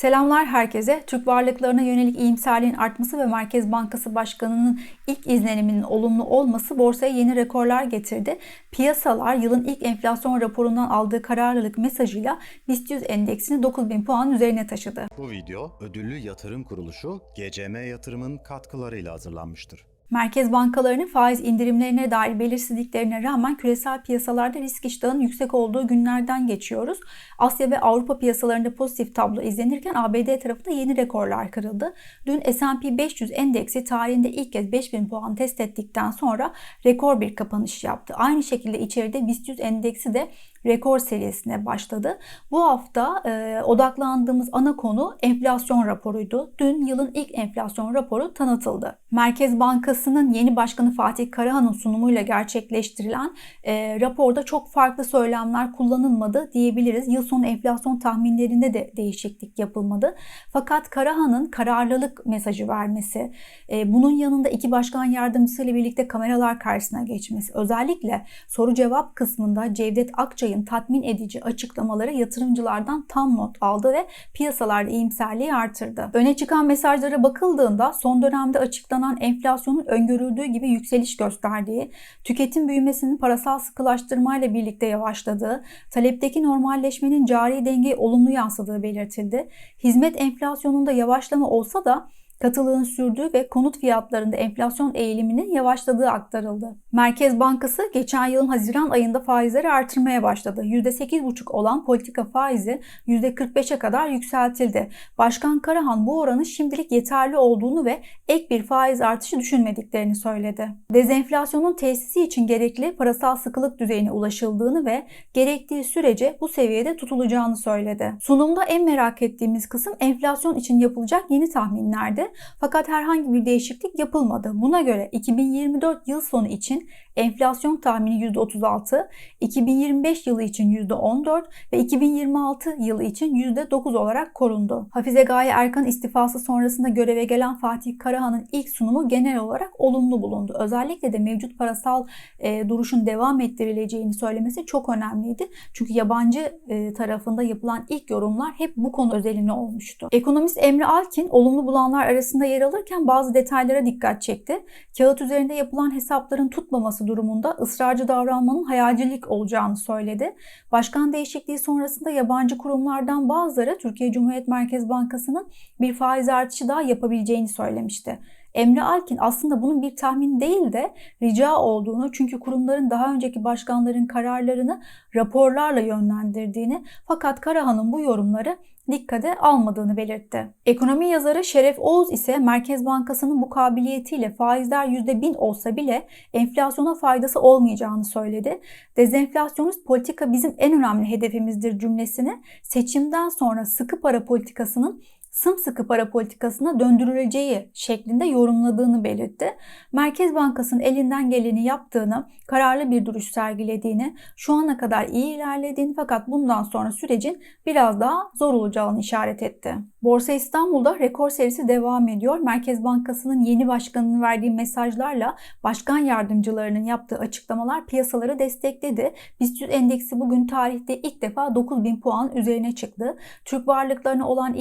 Selamlar herkese. Türk varlıklarına yönelik iyimserliğin artması ve Merkez Bankası Başkanı'nın ilk izleniminin olumlu olması borsaya yeni rekorlar getirdi. Piyasalar yılın ilk enflasyon raporundan aldığı kararlılık mesajıyla BIST 100 endeksini 9000 puan üzerine taşıdı. Bu video ödüllü yatırım kuruluşu GCM Yatırım'ın katkılarıyla hazırlanmıştır. Merkez bankalarının faiz indirimlerine dair belirsizliklerine rağmen küresel piyasalarda risk iştahının yüksek olduğu günlerden geçiyoruz. Asya ve Avrupa piyasalarında pozitif tablo izlenirken ABD tarafında yeni rekorlar kırıldı. Dün S&P 500 endeksi tarihinde ilk kez 5000 puan test ettikten sonra rekor bir kapanış yaptı. Aynı şekilde içeride BIST 100 endeksi de rekor seviyesine başladı. Bu hafta e, odaklandığımız ana konu enflasyon raporuydu. Dün yılın ilk enflasyon raporu tanıtıldı. Merkez Bankası'nın yeni başkanı Fatih Karahan'ın sunumuyla gerçekleştirilen e, raporda çok farklı söylemler kullanılmadı diyebiliriz. Yıl sonu enflasyon tahminlerinde de değişiklik yapılmadı. Fakat Karahan'ın kararlılık mesajı vermesi, e, bunun yanında iki başkan yardımcısıyla birlikte kameralar karşısına geçmesi, özellikle soru cevap kısmında Cevdet Akçay Akçay'ın tatmin edici açıklamaları yatırımcılardan tam not aldı ve piyasalarda iyimserliği artırdı. Öne çıkan mesajlara bakıldığında son dönemde açıklanan enflasyonun öngörüldüğü gibi yükseliş gösterdiği, tüketim büyümesinin parasal sıkılaştırmayla birlikte yavaşladığı, talepteki normalleşmenin cari dengeye olumlu yansıdığı belirtildi. Hizmet enflasyonunda yavaşlama olsa da katılığın sürdüğü ve konut fiyatlarında enflasyon eğiliminin yavaşladığı aktarıldı. Merkez Bankası geçen yılın Haziran ayında faizleri artırmaya başladı. %8,5 olan politika faizi %45'e kadar yükseltildi. Başkan Karahan bu oranın şimdilik yeterli olduğunu ve ek bir faiz artışı düşünmediklerini söyledi. Dezenflasyonun tesisi için gerekli parasal sıkılık düzeyine ulaşıldığını ve gerektiği sürece bu seviyede tutulacağını söyledi. Sunumda en merak ettiğimiz kısım enflasyon için yapılacak yeni tahminlerdi. Fakat herhangi bir değişiklik yapılmadı. Buna göre 2024 yıl sonu için enflasyon tahmini %36, 2025 yılı için %14 ve 2026 yılı için %9 olarak korundu. Hafize Gaye Erkan istifası sonrasında göreve gelen Fatih Karahan'ın ilk sunumu genel olarak olumlu bulundu. Özellikle de mevcut parasal e, duruşun devam ettirileceğini söylemesi çok önemliydi. Çünkü yabancı e, tarafında yapılan ilk yorumlar hep bu konu özelinde olmuştu. Ekonomist Emre Alkin olumlu bulanlar arasında yer alırken bazı detaylara dikkat çekti. Kağıt üzerinde yapılan hesapların tutmaması durumunda ısrarcı davranmanın hayalcilik olacağını söyledi. Başkan değişikliği sonrasında yabancı kurumlardan bazıları Türkiye Cumhuriyet Merkez Bankası'nın bir faiz artışı daha yapabileceğini söylemişti. Emre Alkin aslında bunun bir tahmin değil de rica olduğunu çünkü kurumların daha önceki başkanların kararlarını raporlarla yönlendirdiğini fakat Karahan'ın bu yorumları dikkate almadığını belirtti. Ekonomi yazarı Şeref Oğuz ise Merkez Bankası'nın mukabiliyetiyle faizler %1000 olsa bile enflasyona faydası olmayacağını söyledi. Dezenflasyonist politika bizim en önemli hedefimizdir cümlesini seçimden sonra sıkı para politikasının sımsıkı para politikasına döndürüleceği şeklinde yorumladığını belirtti. Merkez Bankası'nın elinden geleni yaptığını, kararlı bir duruş sergilediğini, şu ana kadar iyi ilerlediğini fakat bundan sonra sürecin biraz daha zor olacağını işaret etti. Borsa İstanbul'da rekor serisi devam ediyor. Merkez Bankası'nın yeni başkanının verdiği mesajlarla başkan yardımcılarının yaptığı açıklamalar piyasaları destekledi. BIST 100 endeksi bugün tarihte ilk defa 9000 puan üzerine çıktı. Türk varlıklarına olan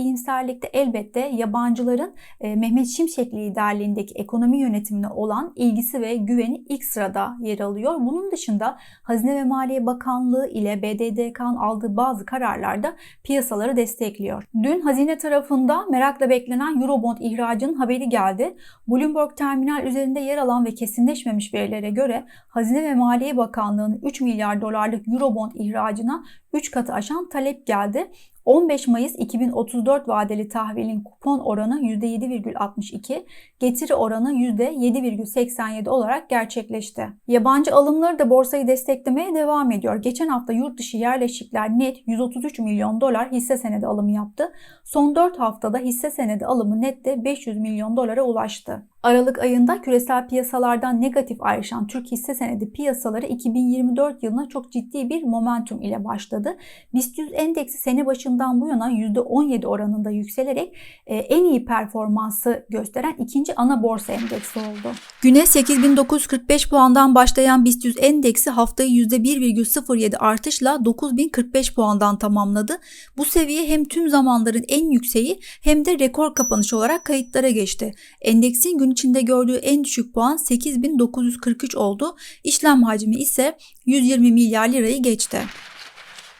iyimserlikte elbette yabancıların e, Mehmet Şimşek liderliğindeki ekonomi yönetimine olan ilgisi ve güveni ilk sırada yer alıyor. Bunun dışında Hazine ve Maliye Bakanlığı ile BDDK'nın aldığı bazı kararlarda piyasaları destekliyor. Dün hazine tarafında merakla beklenen Eurobond ihracının haberi geldi. Bloomberg terminal üzerinde yer alan ve kesinleşmemiş verilere göre Hazine ve Maliye Bakanlığı'nın 3 milyar dolarlık Eurobond ihracına 3 katı aşan talep geldi. 15 Mayıs 2034 vadeli tahvilin kupon oranı %7,62, getiri oranı %7,87 olarak gerçekleşti. Yabancı alımları da borsayı desteklemeye devam ediyor. Geçen hafta yurt dışı yerleşikler net 133 milyon dolar hisse senedi alımı yaptı. Son 4 haftada hisse senedi alımı nette 500 milyon dolara ulaştı. Aralık ayında küresel piyasalardan negatif ayrışan Türk hisse senedi piyasaları 2024 yılına çok ciddi bir momentum ile başladı. BIST 100 endeksi sene başı başından bu yana %17 oranında yükselerek e, en iyi performansı gösteren ikinci ana borsa endeksi oldu. Güne 8945 puandan başlayan BIST 100 endeksi haftayı %1,07 artışla 9045 puandan tamamladı. Bu seviye hem tüm zamanların en yükseği hem de rekor kapanış olarak kayıtlara geçti. Endeksin gün içinde gördüğü en düşük puan 8943 oldu. İşlem hacmi ise 120 milyar lirayı geçti.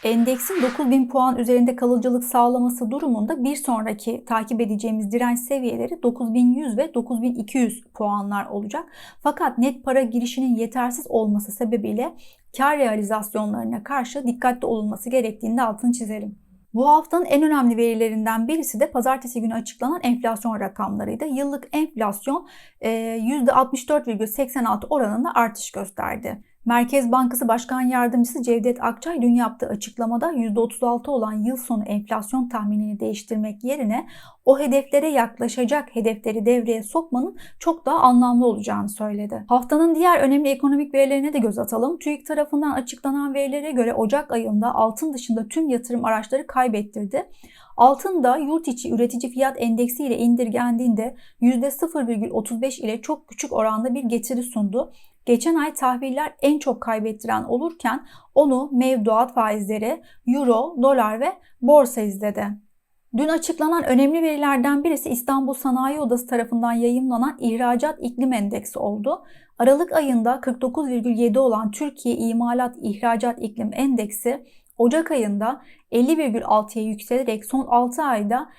Endeksin 9000 puan üzerinde kalıcılık sağlaması durumunda bir sonraki takip edeceğimiz direnç seviyeleri 9100 ve 9200 puanlar olacak. Fakat net para girişinin yetersiz olması sebebiyle kar realizasyonlarına karşı dikkatli olunması gerektiğini de altını çizelim. Bu haftanın en önemli verilerinden birisi de pazartesi günü açıklanan enflasyon rakamlarıydı. Yıllık enflasyon %64,86 oranında artış gösterdi. Merkez Bankası Başkan Yardımcısı Cevdet Akçay dün yaptığı açıklamada %36 olan yıl sonu enflasyon tahminini değiştirmek yerine o hedeflere yaklaşacak hedefleri devreye sokmanın çok daha anlamlı olacağını söyledi. Haftanın diğer önemli ekonomik verilerine de göz atalım. TÜİK tarafından açıklanan verilere göre Ocak ayında altın dışında tüm yatırım araçları kaybettirdi. Altın da yurt içi üretici fiyat endeksi ile indirgendiğinde %0,35 ile çok küçük oranda bir getiri sundu. Geçen ay tahviller en çok kaybettiren olurken onu mevduat faizleri, euro, dolar ve borsa izledi. Dün açıklanan önemli verilerden birisi İstanbul Sanayi Odası tarafından yayımlanan ihracat iklim endeksi oldu. Aralık ayında 49,7 olan Türkiye İmalat İhracat İklim Endeksi Ocak ayında 50,6'ya yükselerek son 6 ayda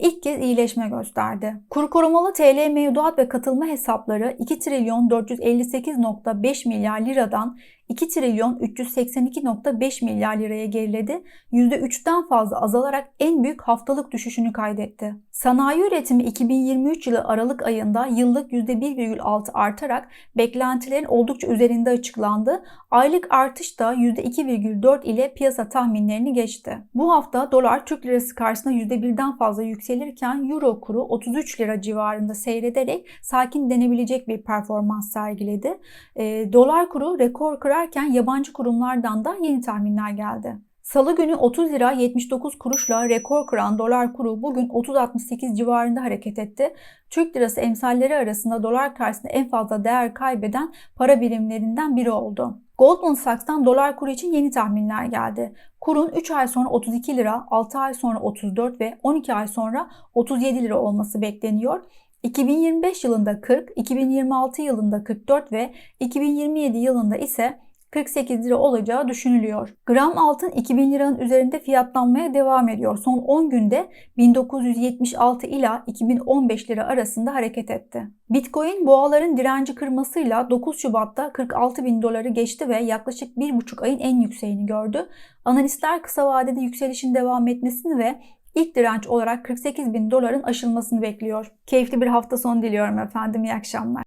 ilk kez iyileşme gösterdi. Kur korumalı TL mevduat ve katılma hesapları 2 trilyon 458.5 milyar liradan 2 trilyon 382.5 milyar liraya geriledi. %3'ten fazla azalarak en büyük haftalık düşüşünü kaydetti. Sanayi üretimi 2023 yılı Aralık ayında yıllık %1,6 artarak beklentilerin oldukça üzerinde açıklandı. Aylık artış da %2,4 ile piyasa tahminlerini geçti. Bu hafta dolar Türk lirası karşısında %1'den fazla yükselirken euro kuru 33 lira civarında seyrederek sakin denebilecek bir performans sergiledi. E, dolar kuru rekor kırarken yabancı kurumlardan da yeni tahminler geldi. Salı günü 30 lira 79 kuruşla rekor kıran dolar kuru bugün 30.68 civarında hareket etti. Türk lirası emsalleri arasında dolar karşısında en fazla değer kaybeden para birimlerinden biri oldu. Goldman Sachs'tan dolar kuru için yeni tahminler geldi. Kurun 3 ay sonra 32 lira, 6 ay sonra 34 ve 12 ay sonra 37 lira olması bekleniyor. 2025 yılında 40, 2026 yılında 44 ve 2027 yılında ise 48 lira olacağı düşünülüyor. Gram altın 2000 liranın üzerinde fiyatlanmaya devam ediyor. Son 10 günde 1976 ila 2015 lira arasında hareket etti. Bitcoin boğaların direnci kırmasıyla 9 Şubat'ta 46 bin doları geçti ve yaklaşık 1,5 ayın en yükseğini gördü. Analistler kısa vadede yükselişin devam etmesini ve ilk direnç olarak 48 bin doların aşılmasını bekliyor. Keyifli bir hafta sonu diliyorum efendim. İyi akşamlar.